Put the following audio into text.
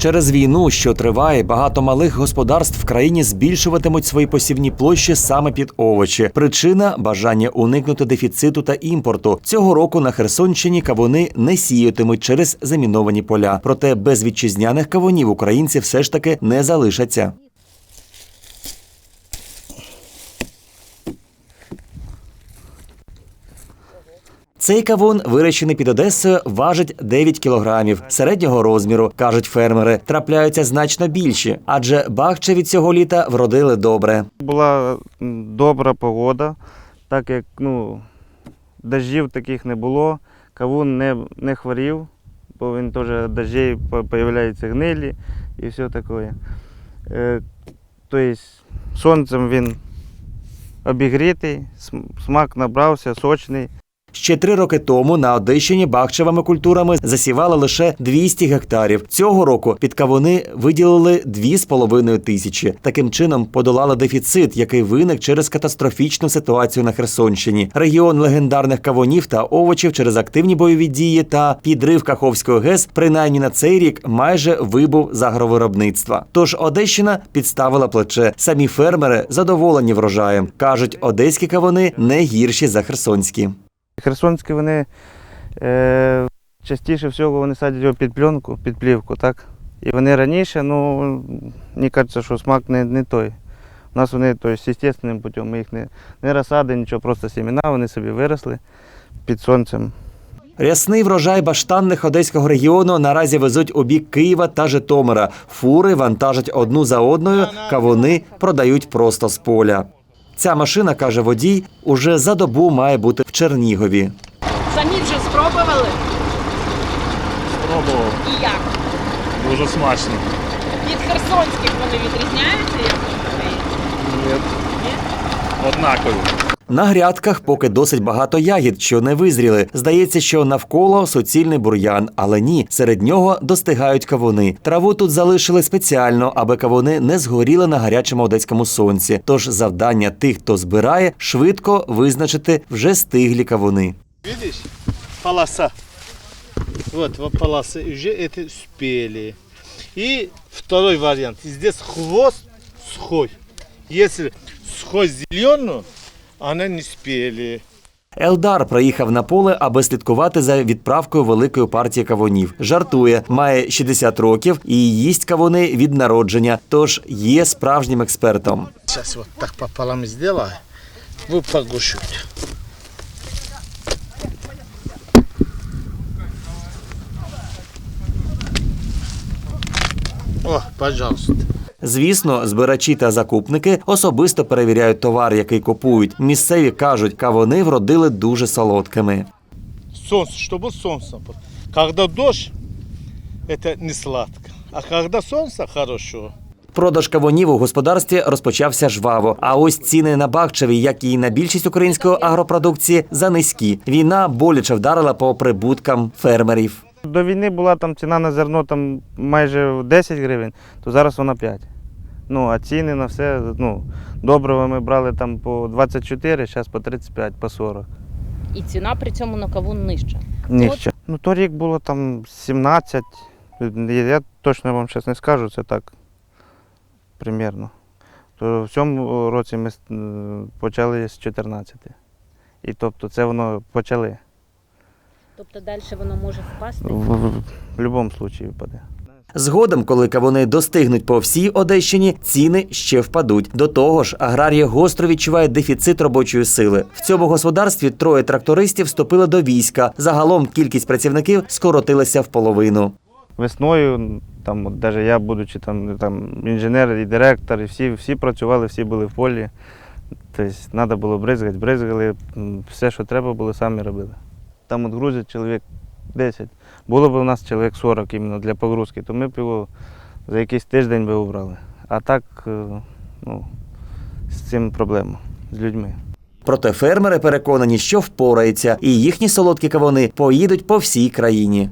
Через війну, що триває, багато малих господарств в країні збільшуватимуть свої посівні площі саме під овочі. Причина бажання уникнути дефіциту та імпорту. Цього року на Херсонщині кавуни не сіятимуть через заміновані поля. Проте без вітчизняних кавунів українці все ж таки не залишаться. Цей кавун, вирощений під Одесою, важить 9 кілограмів середнього розміру, кажуть фермери. Трапляються значно більші, адже бахче від цього літа вродили добре. Була добра погода, так як ну, дождів таких не було, кавун не, не хворів, бо він теж дождей з'являються гнилі і все таке. Тобто сонцем він обігрітий, смак набрався, сочний. Ще три роки тому на Одещині бахчевими культурами засівали лише 200 гектарів. Цього року під кавуни виділили 2,5 тисячі. Таким чином подолали дефіцит, який виник через катастрофічну ситуацію на Херсонщині. Регіон легендарних кавунів та овочів через активні бойові дії та підрив Каховської ГЕС, принаймні на цей рік, майже вибув з агровиробництва. Тож Одещина підставила плече. Самі фермери задоволені врожаєм. кажуть, одеські кавуни не гірші за херсонські. Херсонські вони е, частіше всього вони садять його під пленку, під плівку, так? І вони раніше, ну, мені кажеться, що смак не, не той. У нас вони то естественним путем, ми їх не, не розсади, нічого, просто сімена, вони собі виросли під сонцем. Рясний врожай баштанних одеського регіону наразі везуть у бік Києва та Житомира. Фури вантажать одну за одною, кавуни продають просто з поля. Ця машина, каже водій, уже за добу має бути в Чернігові. Самі вже спробували Спробував. і як? Дуже смачно. Від херсонських вони відрізняються, як? Ні. Однакові. На грядках поки досить багато ягід, що не визріли. Здається, що навколо суцільний бур'ян, але ні, серед нього достигають кавуни. Траву тут залишили спеціально, аби кавуни не згоріли на гарячому одеському сонці. Тож завдання тих, хто збирає, швидко визначити вже стиглі кавуни. Видишь? Полоса. Вот, вот полосы. Уже это успели. И второй вариант. Здесь хвост сухой. Если сухой зеленый, она не спели. Елдар приїхав на поле, аби слідкувати за відправкою великої партії кавунів. Жартує, має 60 років і їсть кавуни від народження, тож є справжнім експертом. Сейчас вот так пополам сделаю. Вы погушите. О, пожалуйста. Звісно, збирачі та закупники особисто перевіряють товар, який купують. Місцеві кажуть, кавуни вродили дуже солодкими. Солнце, чтобы солнце. было. Когда дождь, это не сладко. А когда солнце, хорошо. Продаж кавунів у господарстві розпочався жваво. А ось ціни на бахчеві, як і на більшість української агропродукції, занизькі. Війна боляче вдарила по прибуткам фермерів. До війни була там ціна на зерно там майже 10 гривень, то зараз вона 5. Ну, а ціни на все, ну, добрива ми брали там по 24, зараз по 35, по 40. І ціна при цьому на кавун нижча. Нижче. Ну, торік було там 17. Я точно вам зараз не скажу, це так примірно. То в цьому році ми почали з 14. І тобто це воно почали. Тобто далі воно може впасти. В, в, в будь-якому випадку випаде. Згодом, коли кавуни достигнуть по всій Одещині, ціни ще впадуть. До того ж, аграрії гостро відчувають дефіцит робочої сили. В цьому господарстві троє трактористів вступили до війська. Загалом кількість працівників скоротилася в половину. Весною, там, от, навіть я, будучи там, там, інженер і директор, і всі, всі працювали, всі були в полі. Тобто треба було бризгати, бризгали, все, що треба було, самі робили. Там от грузять чоловік 10. Було б у нас чоловік 40 іменно для погрузки, то ми б його за якийсь тиждень би убрали. А так е, ну, з цим проблема, з людьми. Проте фермери переконані, що впораються, і їхні солодкі кавуни поїдуть по всій країні.